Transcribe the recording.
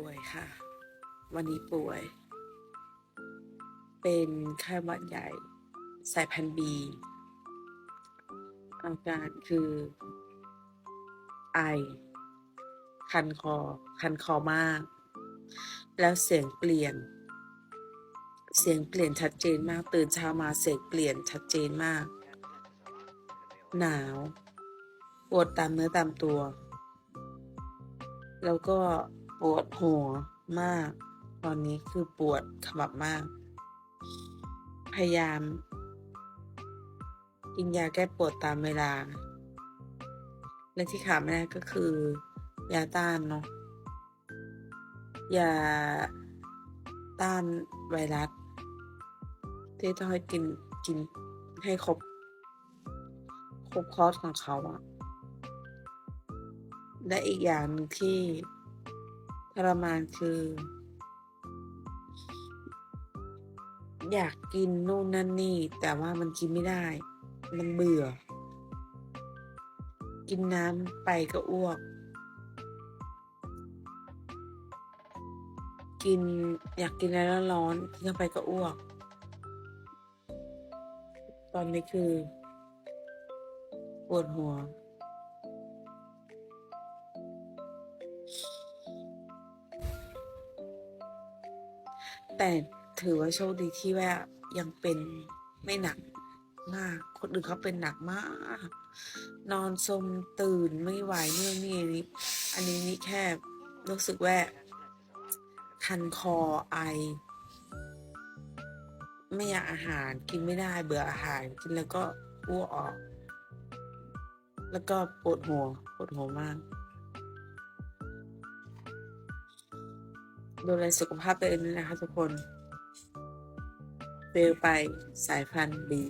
ป่วยค่ะ วันนี้ป่วย เป็นไข้หวัดใหญ่สายพันธุ์บีอาการคือ ไอ คันคอ คันคอมาก แล้วเสียงเปลี่ยน เสียงเปลี่ยนชัดเจนมาก ตื่นเช้ามาเสียงเปลี่ยนชัดเจนมาก หนาวปวดตามเนื้อตามตัว แล้วก็ ปวดหัวมาก ตอนนี้คือปวดขมับมาก พยายาม กินยาแก้ปวดตามเวลา และที่ขาดไม่ได้ก็คือยาต้านเนาะยาต้านไวรัสที่ต้องให้กินกินให้ครบ ครบคอร์สของเขาอะและอีกอย่างนึงที่ ทรมานคือ อยากกินนู่นนั่นนี่ แต่ว่ามันกินไม่ได้ มันเบื่อ กินน้ำไปก็อ้วก กินอยากกินอะไรร้อนกินเข้าไปก็อ้วก ตอนนี้คือ ปวดหัว แต่ถือว่าโชคดีที่ว่ายังเป็นไม่หนักมาก คนอื่นเขาเป็นหนักมาก นอนสมตื่นไม่ไหวเนื่องนี่นี่อันนี้นี่แค่รู้สึกว่าคันคอไอ ไม่อยากอาหารกินไม่ได้เบื่ออาหารกินแล้วก็อ้วกออก แล้วก็ปวดหัวปวดหัวมาก ดูแลสุขภาพตัวเองด้วยนะคะทุกคนเฟลไปสายพันธุ์บี